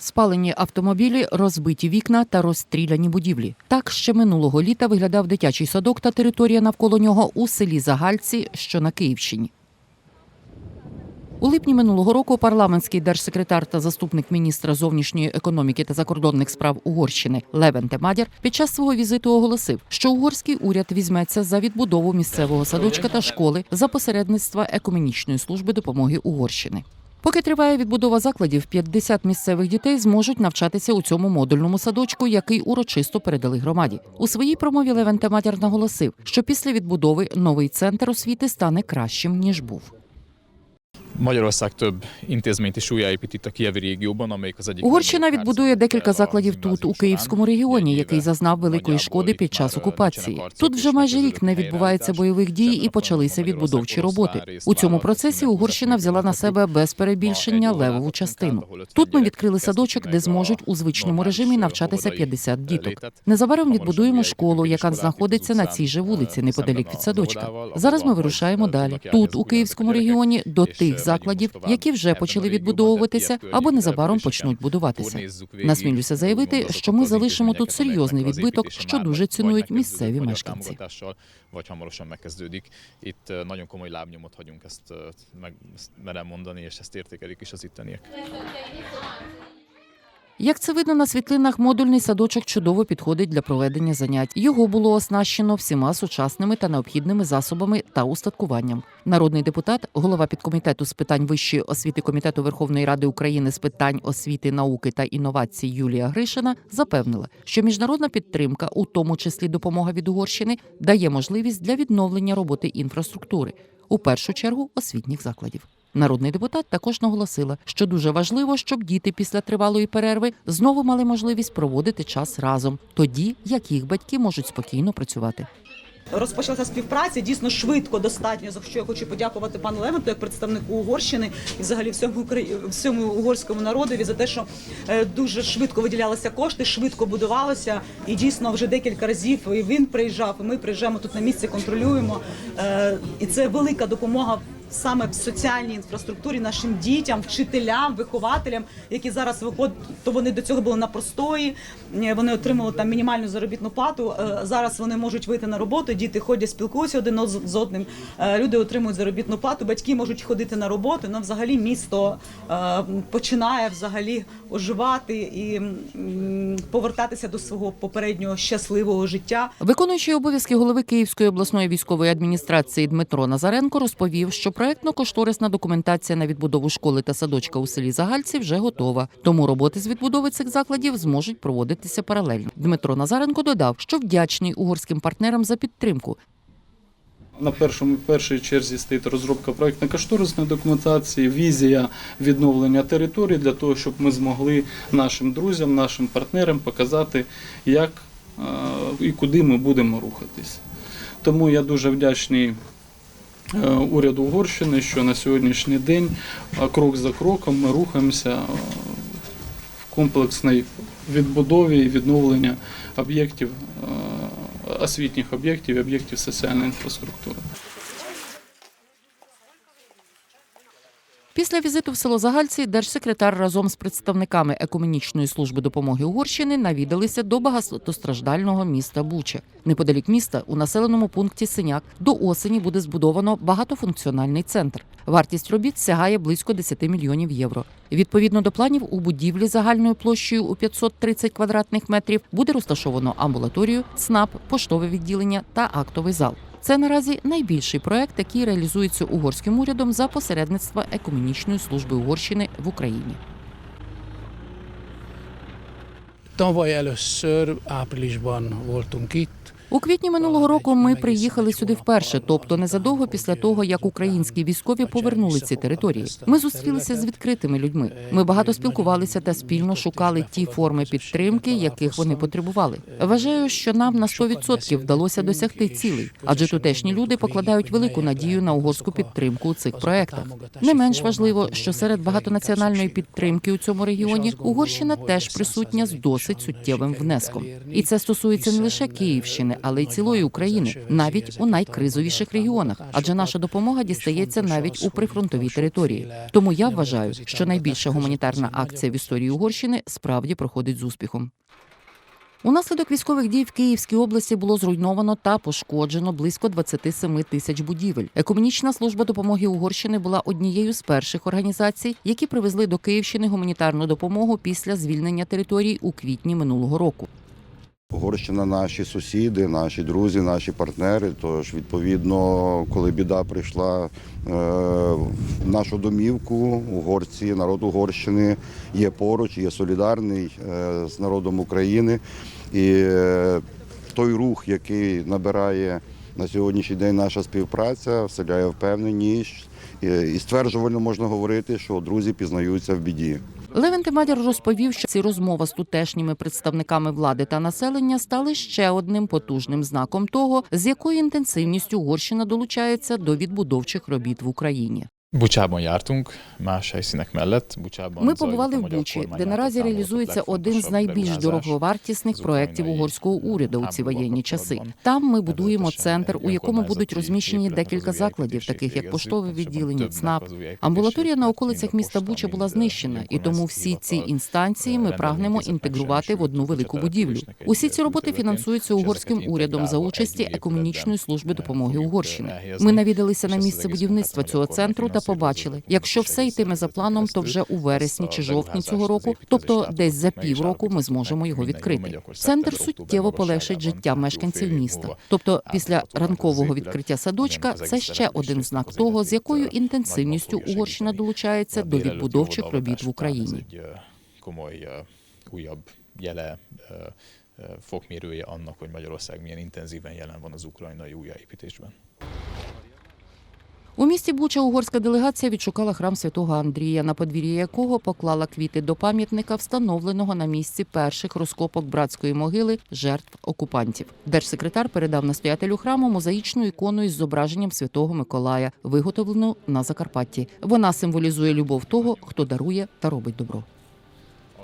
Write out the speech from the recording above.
Спалені автомобілі, розбиті вікна та розстріляні будівлі. Так ще минулого літа виглядав дитячий садок та територія навколо нього у селі Загальці, що на Київщині. У липні минулого року парламентський держсекретар та заступник міністра зовнішньої економіки та закордонних справ Угорщини Левен Темадяр під час свого візиту оголосив, що угорський уряд візьметься за відбудову місцевого садочка та школи за посередництва екуменічної служби допомоги Угорщини. Поки триває відбудова закладів, 50 місцевих дітей зможуть навчатися у цьому модульному садочку, який урочисто передали громаді. У своїй промові Левен Тематір наголосив, що після відбудови новий центр освіти стане кращим ніж був. Magyarország több intézményt is újjáépít itt a Kievi régióban, amelyik az egyik Угорщина відбудує декілька закладів тут, у Київському регіоні, який зазнав великої шкоди під час окупації. Тут вже майже рік не helyreállítás. бойових дій і почалися відбудовчі роботи. У цьому процесі Угорщина взяла на себе без перебільшення левову частину. Тут ми відкрили садочок, де зможуть у звичному режимі навчатися 50 діток. Незабаром відбудуємо школу, яка знаходиться на цій же вулиці, неподалік від садочка. Зараз ми вирушаємо далі. Тут, у Київському регіоні, до тих закладів, які вже почали відбудовуватися або незабаром почнуть будуватися. Насмілюся заявити, що ми залишимо тут серйозний відбиток, що дуже цінують місцеві мешканці. Eh, eh, merem mondani, és ezt értékelik is az itteniek. Як це видно на світлинах, модульний садочок чудово підходить для проведення занять. Його було оснащено всіма сучасними та необхідними засобами та устаткуванням. Народний депутат, голова підкомітету з питань вищої освіти комітету Верховної Ради України з питань освіти, науки та інновацій Юлія Гришина запевнила, що міжнародна підтримка, у тому числі допомога від Угорщини, дає можливість для відновлення роботи інфраструктури, у першу чергу освітніх закладів. Народний депутат також наголосила, що дуже важливо, щоб діти після тривалої перерви знову мали можливість проводити час разом, тоді як їх батьки можуть спокійно працювати. Розпочалася співпраця дійсно швидко, достатньо. За що я хочу подякувати пану Левенту як представнику Угорщини і взагалі всьому всьому угорському народові за те, що е, дуже швидко виділялися кошти, швидко будувалося. І дійсно вже декілька разів і він приїжджав, і ми приїжджаємо тут на місце, контролюємо. Е, І це велика допомога. Саме в соціальній інфраструктурі нашим дітям, вчителям, вихователям, які зараз виходять, то вони до цього були на простої. Вони отримали там мінімальну заробітну плату. е, Зараз вони можуть вийти на роботу. Діти ходять, спілкуються один з з одним. е, Люди отримують заробітну плату. Батьки можуть ходити на роботу. Ну, взагалі, місто е, починає взагалі оживати і повертатися до свого попереднього щасливого життя. Виконуючий обов'язки голови Київської обласної військової адміністрації Дмитро Назаренко розповів, що проектно-кошторисна документація на відбудову школи та садочка у селі Загальці вже готова. Тому роботи з відбудови цих закладів зможуть проводитися паралельно. Дмитро Назаренко додав, що вдячний угорським партнерам за підтримку На першому першій черзі стоїть розробка проектно-кошторисної документації, візія відновлення території для того, щоб ми змогли нашим друзям, нашим партнерам показати, як е, і куди ми будемо рухатись. Тому я дуже вдячний уряду Угорщини, що на сьогоднішній день е, крок за кроком ми рухаємося е, в комплексній відбудові і відновлення об'єктів, е, освітніх об'єктів і об'єктів соціальної інфраструктури. Після візиту в село Загальці держсекретар разом з представниками екуменічної служби допомоги Угорщини навідалися до багатостраждального міста Буча. Неподалік міста у населеному пункті Синяк до осені буде збудовано багатофункціональний центр. Вартість робіт сягає близько 10 мільйонів євро. Відповідно до планів, у будівлі загальною площею у 530 квадратних метрів буде розташовано амбулаторію, ЦНАП, поштове відділення та актовий зал. Це наразі найбільший проект, який реалізується угорським урядом за посередництва Екомінічної служби Угорщини в Україні. Tavaly először áprilisban voltunk itt. У квітні минулого року ми приїхали сюди вперше, тобто незадовго після того, як українські військові повернули ці території. Ми зустрілися з відкритими людьми. Ми багато спілкувалися та спільно шукали ті форми підтримки, яких вони потребували. Вважаю, що нам на 100% вдалося досягти цілей, адже тутешні люди покладають велику надію на угорську підтримку у цих проектах. Не менш важливо, що серед багатонаціональної підтримки у цьому регіоні Угорщина теж присутня з досить суттєвим внеском. І це стосується не лише Київщини, але й цілої України, навіть у найкризовіших регіонах, адже наша допомога дістається навіть у прифронтовій території. Тому я вважаю, що найбільша гуманітарна акція в історії Угорщини справді проходить з успіхом. Унаслідок військових дій в Київській області було зруйновано та пошкоджено близько 27 тисяч будівель. Екомунічна служба допомоги Угорщини була однією з перших організацій, які привезли до Київщини гуманітарну допомогу після звільнення територій у квітні минулого року. Угорщина наші сусіди, наші друзі, наші партнери. Тож, відповідно, коли біда прийшла е, в нашу домівку, угорці, народ Угорщини є поруч, є солідарний е, з народом України. І е, той рух, який набирає на сьогоднішній день наша співпраця, вселяє впевненість. І, стверджувально можна говорити, що друзі пізнаються в біді. Левен Тимадір розповів, що ці розмова з тутешніми представниками влади та населення стали ще одним потужним знаком того, з якою інтенсивністю Угорщина долучається до відбудовчих робіт в Україні. Bucsában jártunk, más helyszínek mellett. Bucsában Ми побували в Бучі, де наразі реалізується один з найбільш дороговартісних проєктів угорського уряду у ці воєнні часи. Там ми будуємо центр, у якому будуть розміщені декілька закладів, таких як поштове відділення, ЦНАП. Амбулаторія на околицях міста Буча була знищена, і тому всі ці інстанції ми прагнемо інтегрувати в одну велику будівлю. Усі ці роботи фінансуються угорським урядом за участі екомунічної служби допомоги Угорщини. Ми навідалися на місце будівництва цього центру та побачили, якщо все йтиме за планом, то вже у вересні чи жовтні цього року, тобто десь за півроку, ми зможемо його відкрити. Центр суттєво полегшить життя мешканців міста. Тобто, після ранкового відкриття садочка, це ще один знак того, з якою інтенсивністю Угорщина долучається до відбудовчих робіт в Україні. Fokmérője annak, hogy Magyarország milyen intenzíven jelen van az ukrajnai újjáépítésben. У місті Буча угорська делегація відшукала храм святого Андрія, на подвір'ї якого поклала квіти до пам'ятника, встановленого на місці перших розкопок братської могили жертв окупантів. Держсекретар передав настоятелю храму мозаїчну ікону із зображенням святого Миколая, виготовлену на Закарпатті. Вона символізує любов того, хто дарує та робить добро.